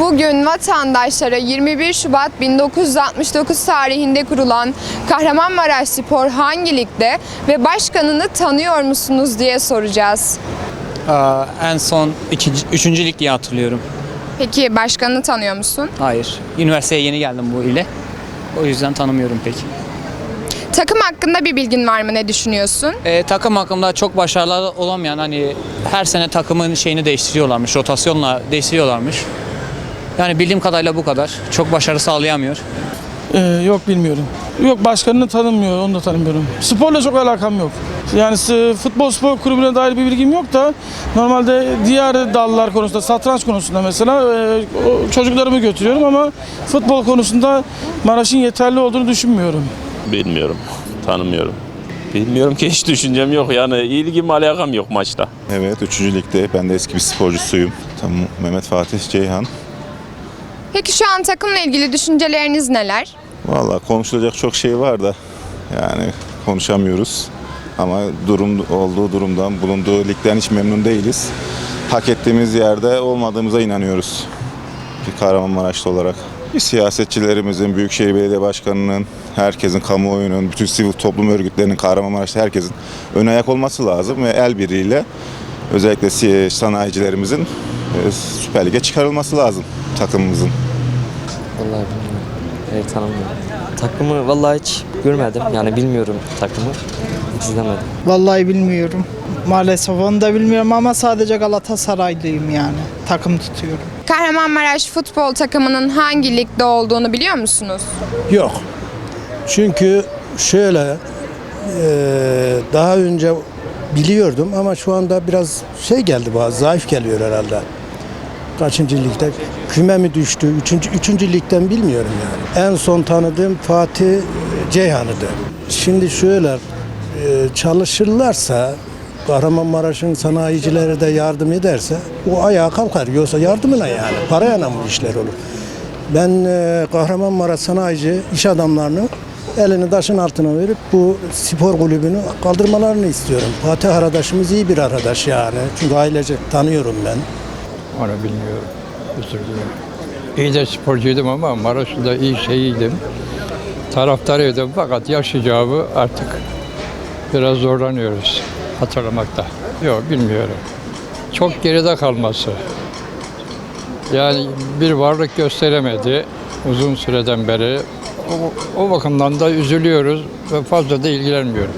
Bugün vatandaşlara 21 Şubat 1969 tarihinde kurulan Kahramanmaraş Spor hangi ligde ve başkanını tanıyor musunuz diye soracağız. Aa, en son ikinci, üçüncü lig diye hatırlıyorum. Peki başkanını tanıyor musun? Hayır. Üniversiteye yeni geldim bu ile. O yüzden tanımıyorum pek. Takım hakkında bir bilgin var mı? Ne düşünüyorsun? Ee, takım hakkında çok başarılı olamayan hani her sene takımın şeyini değiştiriyorlarmış. Rotasyonla değiştiriyorlarmış. Yani bildiğim kadarıyla bu kadar. Çok başarı sağlayamıyor. Ee, yok bilmiyorum. Yok başkanını tanımıyor, onu da tanımıyorum. Sporla çok alakam yok. Yani futbol spor kulübüne dair bir bilgim yok da normalde diğer dallar konusunda, satranç konusunda mesela e, o çocuklarımı götürüyorum ama futbol konusunda Maraş'ın yeterli olduğunu düşünmüyorum. Bilmiyorum. Tanımıyorum. Bilmiyorum ki hiç düşüncem yok yani ilgim alakam yok maçta. Evet 3. ligde ben de eski bir sporcusuyum. Tam Mehmet Fatih Ceyhan. Peki şu an takımla ilgili düşünceleriniz neler? Vallahi konuşulacak çok şey var da yani konuşamıyoruz. Ama durum olduğu durumdan, bulunduğu ligden hiç memnun değiliz. Hak ettiğimiz yerde olmadığımıza inanıyoruz. Bir Kahramanmaraşlı olarak. Siyasetçilerimizin, Büyükşehir Belediye Başkanı'nın, herkesin, kamuoyunun, bütün sivil toplum örgütlerinin Kahramanmaraş'ta herkesin ön ayak olması lazım ve el birliğiyle özellikle sanayicilerimizin Süper Lig'e çıkarılması lazım takımımızın. Vallahi bilmiyorum. Evet tanımıyorum. Takımı vallahi hiç görmedim. Yani bilmiyorum takımı. Hiç izlemedim. Vallahi bilmiyorum. Maalesef onu da bilmiyorum ama sadece Galatasaraylıyım yani. Takım tutuyorum. Kahramanmaraş futbol takımının hangi ligde olduğunu biliyor musunuz? Yok. Çünkü şöyle eee, daha önce biliyordum ama şu anda biraz şey geldi bazı zayıf geliyor herhalde. Kaçıncı ligde? Küme mi düştü? Üçüncü, üçüncü ligden bilmiyorum yani. En son tanıdığım Fatih Ceyhan'ıdı. Şimdi şöyle eee, çalışırlarsa Kahramanmaraş'ın sanayicileri de yardım ederse o ayağa kalkar. Yoksa yardımına yani. Parayla mı işler olur? Ben e, Kahramanmaraş sanayici iş adamlarının elini taşın altına verip bu spor kulübünü kaldırmalarını istiyorum. Fatih arkadaşımız iyi bir arkadaş yani. Çünkü ailece tanıyorum ben. Onu bilmiyorum. Özür dilerim. İyi de sporcuydum ama Maraş'ta iyi şeyiydim. Taraftarıydım fakat yaş icabı artık biraz zorlanıyoruz hatırlamakta. Yok bilmiyorum. Çok geride kalması. Yani bir varlık gösteremedi uzun süreden beri. O, o bakımdan da üzülüyoruz ve fazla da ilgilenmiyorum.